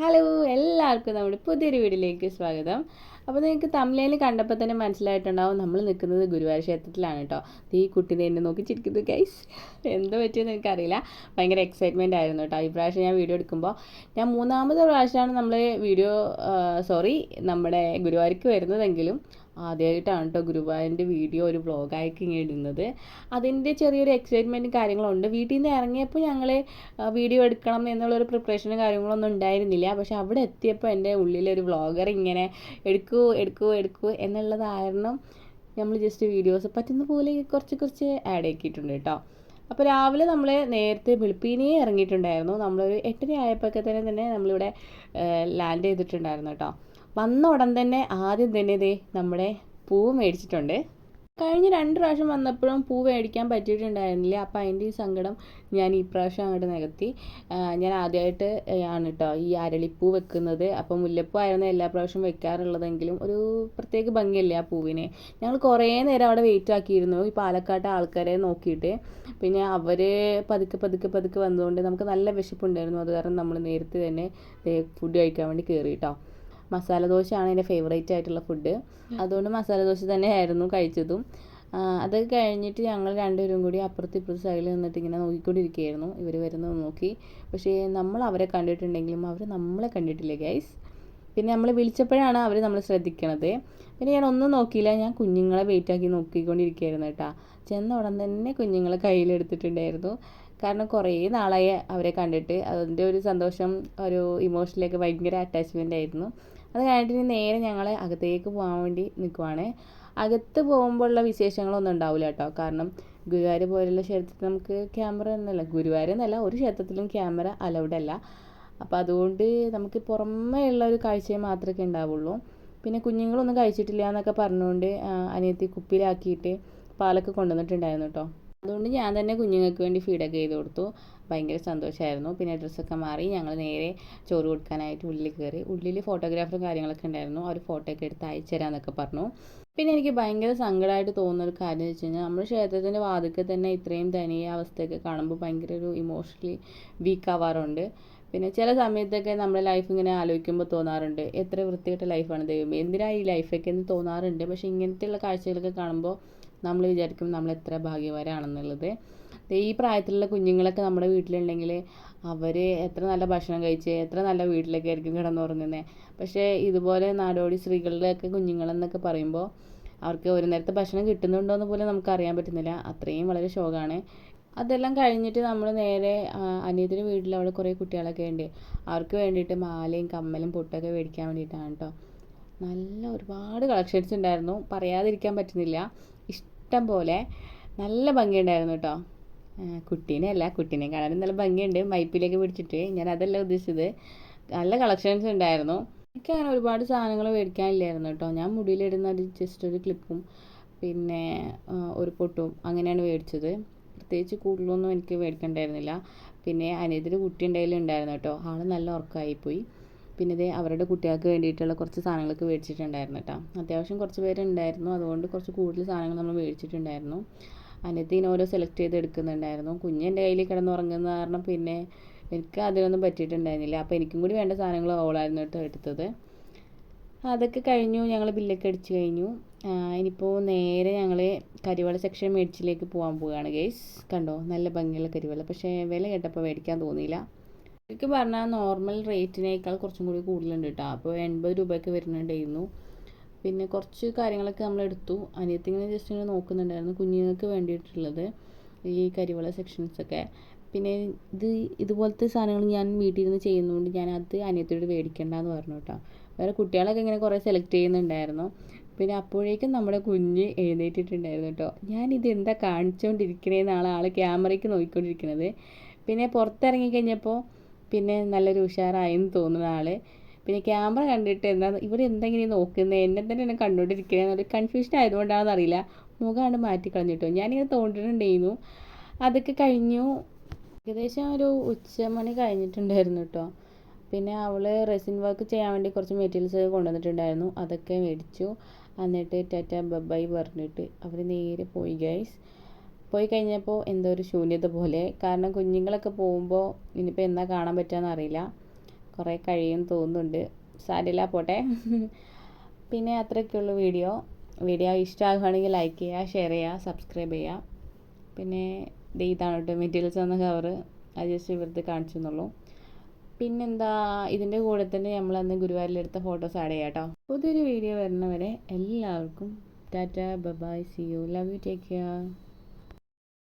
Hello എല്ലാവർക്കും നമ്മുടെ പുതിയൊരു വീഡിയോയിലേക്ക് സ്വാഗതം. അപ്പോൾ നിങ്ങൾക്ക് തമിഴയിൽ കണ്ടപ്പോൾ തന്നെ മനസ്സിലായിട്ടുണ്ടാവും നമ്മൾ നിൽക്കുന്നത് ഗുരുവായൂർ ക്ഷേത്രത്തിലാണ് കേട്ടോ. ഈ കുട്ടീനെ എന്നെ നോക്കി ചിരിക്കുന്നത് ഗൈസ് എന്താ പറ്റിയെന്ന് എനിക്കറിയില്ല ഭയങ്കര എക്സൈറ്റ്മെന്റ് ആയിരുന്നു കേട്ടോ. ഈ പ്രാവശ്യം ഞാൻ വീഡിയോ എടുക്കുമ്പോൾ ഞാൻ മൂന്നാമത്തെ പ്രാവശ്യമാണ് നമ്മൾ വീഡിയോ സോറി നമ്മുടെ ഗുരുവായൂർക്ക് വരുന്നതെങ്കിലും ആദ്യമായിട്ടാണ് കേട്ടോ ഗുരുവായൂരിന്റെ വീഡിയോ ഒരു വ്ളോഗായിട്ട് ഇങ്ങനെ ഇടുന്നത്. അതിന്റെ ചെറിയൊരു എക്സൈറ്റ്മെന്റും കാര്യങ്ങളുണ്ട്. വീട്ടിൽ നിന്ന് ഇറങ്ങിയപ്പോൾ ഞങ്ങൾ വീഡിയോ എടുക്കണം എന്നുള്ളൊരു പ്രിപ്പറേഷനും കാര്യങ്ങളൊന്നും ഉണ്ടായിരുന്നില്ല. പക്ഷെ അവിടെ എത്തിയപ്പോൾ എന്റെ ഉള്ളിലൊരു വ്ളോഗർ ഇങ്ങനെ എടുക്കൂ എടുക്കൂ എടുക്കൂ എന്നുള്ളതായിരുന്നു നമ്മൾ ജസ്റ്റ് വീഡിയോസ് പറ്റുന്ന പോലെ കുറച്ച് കുറച്ച് ആഡ് ആക്കിയിട്ടുണ്ട് കേട്ടോ അപ്പോൾ രാവിലെ നമ്മൾ നേരത്തെ വെളുപ്പിനെ ഇറങ്ങിയിട്ടുണ്ടായിരുന്നു. നമ്മളൊരു എട്ടര ആയപ്പോഴൊക്കെ തന്നെ തന്നെ നമ്മളിവിടെ ലാൻഡ് ചെയ്തിട്ടുണ്ടായിരുന്നു കേട്ടോ വന്ന ഉടൻ തന്നെ ആദ്യം തന്നെ ഇതേ നമ്മുടെ പൂവ് മേടിച്ചിട്ടുണ്ട്. കഴിഞ്ഞ രണ്ട് പ്രാവശ്യം വന്നപ്പോഴും പൂ മേടിക്കാൻ പറ്റിയിട്ടുണ്ടായിരുന്നില്ല. അപ്പോൾ അതിന്റെ ഈ സങ്കടം ഞാൻ ഈ പ്രാവശ്യം അങ്ങോട്ട് നികത്തി. ഞാൻ ആദ്യമായിട്ട് ആണ് കേട്ടോ ഈ അരളിപ്പൂ വെക്കുന്നത്. അപ്പോൾ മുല്ലപ്പൂ ആയിരുന്നു എല്ലാ പ്രാവശ്യം വെക്കാറുള്ളതെങ്കിലും ഒരു പ്രത്യേക ഭംഗിയല്ലേ ആ പൂവിനെ. ഞങ്ങൾ കുറേ നേരം അവിടെ വെയിറ്റ് ആക്കിയിരുന്നു. ഈ പാലക്കാട്ട് ആൾക്കാരെ നോക്കിയിട്ട്. പിന്നെ അവർ പതുക്കെ പതുക്കെ പതുക്കെ വന്നതുകൊണ്ട് നമുക്ക് നല്ല വിശപ്പുണ്ടായിരുന്നു. അത് കാരണം നമ്മൾ നേരത്തെ തന്നെ ഫുഡ് കഴിക്കാൻ വേണ്ടി കയറി കേട്ടോ മസാല ദോശയാണ് എന്റെ ഫേവറേറ്റ് ആയിട്ടുള്ള ഫുഡ് അതുകൊണ്ട് മസാല ദോശ തന്നെയായിരുന്നു കഴിച്ചതും. അതൊക്കെ കഴിഞ്ഞിട്ട് ഞങ്ങൾ രണ്ടുപേരും കൂടി അപ്പുറത്ത് ഇപ്പുറത്ത് സൈഡിൽ നിന്നിട്ട് ഇങ്ങനെ നോക്കിക്കൊണ്ടിരിക്കുകയായിരുന്നു. ഇവർ വരുന്നത് നോക്കി. പക്ഷേ നമ്മൾ അവരെ കണ്ടിട്ടുണ്ടെങ്കിലും അവർ നമ്മളെ കണ്ടിട്ടില്ല ഗൈസ് പിന്നെ നമ്മൾ വിളിച്ചപ്പോഴാണ് അവർ നമ്മൾ ശ്രദ്ധിക്കണത്. പിന്നെ ഞാൻ ഒന്നും നോക്കിയില്ല. ഞാൻ കുഞ്ഞുങ്ങളെ വെയിറ്റ് ആക്കി നോക്കിക്കൊണ്ടിരിക്കുകയായിരുന്നു കേട്ടോ. ചെന്ന ഉടൻ തന്നെ കുഞ്ഞുങ്ങളെ കയ്യിലെടുത്തിട്ടുണ്ടായിരുന്നു കാരണം കുറേ നാളായി അവരെ കണ്ടിട്ട്. അതിന്റെ ഒരു സന്തോഷം ഒരു ഇമോഷനിലേക്ക് ഭയങ്കര അറ്റാച്ച്മെന്റ് ആയിരുന്നു. അത് കഴിഞ്ഞിട്ട് നേരെ ഞങ്ങൾ അകത്തേക്ക് പോകാൻ വേണ്ടി നിൽക്കുവാണ് അകത്ത് പോകുമ്പോഴുള്ള വിശേഷങ്ങളൊന്നും ഉണ്ടാവില്ല കേട്ടോ. കാരണം ഗുരുവായൂർ പോലുള്ള ക്ഷേത്രത്തിൽ നമുക്ക് ക്യാമറ എന്നല്ല ഗുരുവായൂർ എന്നല്ല ഒരു ക്ഷേത്രത്തിലും ക്യാമറ അലൗഡ് അല്ല. അപ്പോൾ അതുകൊണ്ട് നമുക്ക് പുറമേ ഉള്ള ഒരു കാഴ്ചയെ മാത്രമേ ഉണ്ടാവുള്ളൂ. പിന്നെ കുഞ്ഞുങ്ങളൊന്നും കഴിച്ചിട്ടില്ല എന്നൊക്കെ പറഞ്ഞുകൊണ്ട് അനിയത്തി കുപ്പിയിലാക്കിയിട്ട് പാലൊക്കെ കൊണ്ടുവന്നിട്ടുണ്ടായിരുന്നു കേട്ടോ. അതുകൊണ്ട് ഞാൻ തന്നെ കുഞ്ഞുങ്ങൾക്ക് വേണ്ടി ഫീഡൊക്കെ ചെയ്ത് കൊടുത്തു. ഭയങ്കര സന്തോഷമായിരുന്നു പിന്നെ ഡ്രസ്സൊക്കെ മാറി ഞങ്ങൾ നേരെ ചോറ് കൊടുക്കാനായിട്ട് ഉള്ളിൽ കയറി ഉള്ളിൽ ഫോട്ടോഗ്രാഫറും കാര്യങ്ങളൊക്കെ ഉണ്ടായിരുന്നു. അവർ ഫോട്ടോ ഒക്കെ എടുത്ത് അയച്ചു തരാമെന്നൊക്കെ പറഞ്ഞു. പിന്നെ എനിക്ക് ഭയങ്കര സങ്കടമായിട്ട് തോന്നുന്ന ഒരു കാര്യം എന്ന് വെച്ച് കഴിഞ്ഞാൽ നമ്മൾ ക്ഷേത്രത്തിന്റെ വാതിൽക്കൽ തന്നെ ഇത്രയും തനിയ അവസ്ഥയൊക്കെ കാണുമ്പോൾ ഭയങ്കര ഒരു ഇമോഷണലി വീക്ക് ആവാറുണ്ട്. പിന്നെ ചില സമയത്തൊക്കെ നമ്മുടെ ലൈഫ് ഇങ്ങനെ ആലോചിക്കുമ്പോൾ തോന്നാറുണ്ട്. എത്ര വൃത്തികെട്ട ലൈഫാണ് ദൈവം എന്തിനാണ് ഈ ലൈഫൊക്കെ എന്ന് തോന്നാറുണ്ട്. പക്ഷേ ഇങ്ങനത്തെയുള്ള കാഴ്ചകളൊക്കെ കാണുമ്പോൾ നമ്മൾ വിചാരിക്കും നമ്മൾ എത്ര ഭാഗ്യവാരാണെന്നുള്ളത്. ഈ പ്രായത്തിലുള്ള കുഞ്ഞുങ്ങളൊക്കെ നമ്മുടെ വീട്ടിലുണ്ടെങ്കിൽ അവർ എത്ര നല്ല ഭക്ഷണം കഴിച്ച് എത്ര നല്ല വീട്ടിലൊക്കെ ആയിരിക്കും കിടന്നുറങ്ങുന്നത് പക്ഷേ ഇതുപോലെ നാടോടി സ്ത്രീകളുടെയൊക്കെ കുഞ്ഞുങ്ങളെന്നൊക്കെ പറയുമ്പോൾ അവർക്ക് ഒരു നേരത്തെ ഭക്ഷണം കിട്ടുന്നുണ്ടോ എന്ന് പോലും നമുക്ക് അറിയാൻ പറ്റുന്നില്ല. അത്രയും വളരെ ശോകമാണ് അതെല്ലാം കഴിഞ്ഞിട്ട് നമ്മൾ നേരെ അനിയത്തിന്റെ വീട്ടിൽ അവിടെ കുറേ കുട്ടികളൊക്കെ ഉണ്ട്. അവർക്ക് വേണ്ടിയിട്ട് മാലയും കമ്മലും പൊട്ടൊക്കെ മേടിക്കാൻ വേണ്ടിയിട്ടാണ് കേട്ടോ നല്ല ഒരുപാട് കളക്ഷൻസ് ഉണ്ടായിരുന്നു. പറയാതിരിക്കാൻ പറ്റുന്നില്ല. ഇഷ്ടം പോലെ നല്ല ഭംഗിയുണ്ടായിരുന്നു കേട്ടോ കുട്ടീനെ അല്ല കുട്ടീനെ കാണാനും നല്ല ഭംഗിയുണ്ട്. മൈപ്പിലേക്ക് പിടിച്ചിട്ട് ഞാൻ അതല്ല ഉദ്ദേശിച്ചത്. നല്ല കളക്ഷൻസ് ഉണ്ടായിരുന്നു. എനിക്ക് അങ്ങനെ ഒരുപാട് സാധനങ്ങൾ മേടിക്കാനില്ലായിരുന്നു കേട്ടോ ഞാൻ മുടിയിലിടുന്ന ഒരു ജസ്റ്റ് ഒരു ക്ലിപ്പും പിന്നെ ഒരു പൊട്ടും അങ്ങനെയാണ് മേടിച്ചത്. പ്രത്യേകിച്ച് കൂടുതലൊന്നും എനിക്ക് മേടിക്കണ്ടായിരുന്നില്ല. പിന്നെ അനിയത്തിന്റെ കുട്ടി ഉണ്ടായിരുന്നു കേട്ടോ ആൾ നല്ല ഉറക്കമായിപ്പോയി പിന്നെ ഇതേ അവരുടെ കുട്ടികൾക്ക് വേണ്ടിയിട്ടുള്ള കുറച്ച് സാധനങ്ങളൊക്കെ മേടിച്ചിട്ടുണ്ടായിരുന്നു കേട്ടോ അത്യാവശ്യം കുറച്ച് പേരുണ്ടായിരുന്നു. അതുകൊണ്ട് കുറച്ച് കൂടുതൽ സാധനങ്ങൾ നമ്മൾ മേടിച്ചിട്ടുണ്ടായിരുന്നു. അനിയത്തി ഓരോ സെലക്ട് ചെയ്ത് എടുക്കുന്നുണ്ടായിരുന്നു. കുഞ്ഞ് എന്റെ കയ്യിൽ കിടന്നുറങ്ങുന്ന കാരണം പിന്നെ എനിക്ക് അതിനൊന്നും പറ്റിയിട്ടുണ്ടായിരുന്നില്ല. അപ്പോൾ എനിക്കും കൂടി വേണ്ട സാധനങ്ങൾ ഓളായിരുന്നു കേട്ടോ എടുത്തത്. അതൊക്കെ കഴിഞ്ഞു. ഞങ്ങൾ ബില്ലൊക്കെ അടിച്ചു കഴിഞ്ഞു. ഇനിയിപ്പോൾ നേരെ ഞങ്ങൾ കരിവള സെക്ഷൻ മേടിച്ചിലേക്ക് പോകാൻ പോവുകയാണ് ഗേസ് കണ്ടോ? നല്ല ഭംഗിയുള്ള കരിവള. പക്ഷേ വില കേട്ടപ്പോൾ മേടിക്കാൻ തോന്നിയില്ല. ശരിക്കും പറഞ്ഞാൽ നോർമൽ റേറ്റിനേക്കാൾ കുറച്ചും കൂടി കൂടുതലുണ്ട് കേട്ടോ അപ്പോൾ എൺപത് രൂപയൊക്കെ വരുന്നുണ്ടായിരുന്നു. പിന്നെ കുറച്ച് കാര്യങ്ങളൊക്കെ നമ്മൾ എടുത്തു. അനിയത്തിങ്ങനെ ജസ്റ്റ് ഇങ്ങനെ നോക്കുന്നുണ്ടായിരുന്നു കുഞ്ഞുങ്ങൾക്ക് വേണ്ടിയിട്ടുള്ളത് ഈ കരിവള സെക്ഷൻസൊക്കെ പിന്നെ ഇത് ഇതുപോലത്തെ സാധനങ്ങൾ ഞാൻ വീട്ടിൽ നിന്ന് ചെയ്യുന്നതുകൊണ്ട് ഞാൻ അത് അനിയത്തിയോട് മേടിക്കണ്ടെന്ന് പറഞ്ഞു കേട്ടോ വേറെ കുട്ടികളൊക്കെ ഇങ്ങനെ കുറേ സെലക്ട് ചെയ്യുന്നുണ്ടായിരുന്നു. പിന്നെ അപ്പോഴേക്കും നമ്മുടെ കുഞ്ഞ് എഴുന്നേറ്റിട്ടുണ്ടായിരുന്നു കേട്ടോ ഇത് എന്താ കാണിച്ചുകൊണ്ടിരിക്കണേന്നാണ് ആൾ ക്യാമറയ്ക്ക് നോക്കിക്കൊണ്ടിരിക്കുന്നത് പിന്നെ പുറത്തിറങ്ങി കഴിഞ്ഞപ്പോൾ പിന്നെ നല്ലൊരു ഉഷാറായെന്ന് തോന്നുന്ന ആൾ പിന്നെ ക്യാമറ കണ്ടിട്ട് എന്താ ഇവിടെ എന്തെങ്കിലും നോക്കുന്നത് എന്നെ തന്നെ എന്നെ കണ്ടുകൊണ്ടിരിക്കുന്നത് കൺഫ്യൂഷൻ ആയതുകൊണ്ടാണെന്ന് അറിയില്ല. മുഖമാണ് മാറ്റി കളഞ്ഞിട്ടോ. ഞാനിങ്ങനെ തോണ്ടിട്ടുണ്ടായിരുന്നു. അതൊക്കെ കഴിഞ്ഞു. ഏകദേശം ഒരു ഉച്ചമണി കഴിഞ്ഞിട്ടുണ്ടായിരുന്നു കേട്ടോ പിന്നെ അവൾ റെസിൻ വർക്ക് ചെയ്യാൻ വേണ്ടി കുറച്ച് മെറ്റീരിയൽസ് കൊണ്ടുവന്നിട്ടുണ്ടായിരുന്നു. അതൊക്കെ മേടിച്ചു. എന്നിട്ട് ടാറ്റ ബബായി പറഞ്ഞിട്ട് അവർ നേരെ പോയി ഗൈസ് പോയി കഴിഞ്ഞപ്പോൾ എന്തോ ഒരു ശൂന്യത പോലെ. കാരണം കുഞ്ഞുങ്ങളൊക്കെ പോകുമ്പോൾ ഇനിയിപ്പോൾ എന്നാ കാണാൻ പറ്റുകയെന്ന് അറിയില്ല. കുറേ കഴിയും തോന്നുന്നുണ്ട്. സാരില്ല പോട്ടെ. പിന്നെ അത്രയൊക്കെയുള്ളൂ വീഡിയോ. വീഡിയോ ഇഷ്ടമാകുകയാണെങ്കിൽ ലൈക്ക് ചെയ്യുക ഷെയർ ചെയ്യുക സബ്സ്ക്രൈബ് ചെയ്യുക. പിന്നെ ഇതാണ് കേട്ടോ മെറ്റീരിയൽസ് എന്ന കവറ് അത് ജസ്റ്റ് ഇവിടുത്തെ കാണിച്ചു എന്നുള്ളൂ പിന്നെന്താ ഇതിന്റെ കൂടെ തന്നെ നമ്മൾ അന്ന് ഗുരുവായൂരിലെടുത്ത ഫോട്ടോസ് ആഡ് ചെയ്യാം കേട്ടോ. പുതിയൊരു വീഡിയോ വരുന്നവരെ എല്ലാവർക്കും tata bye bye see you love you take care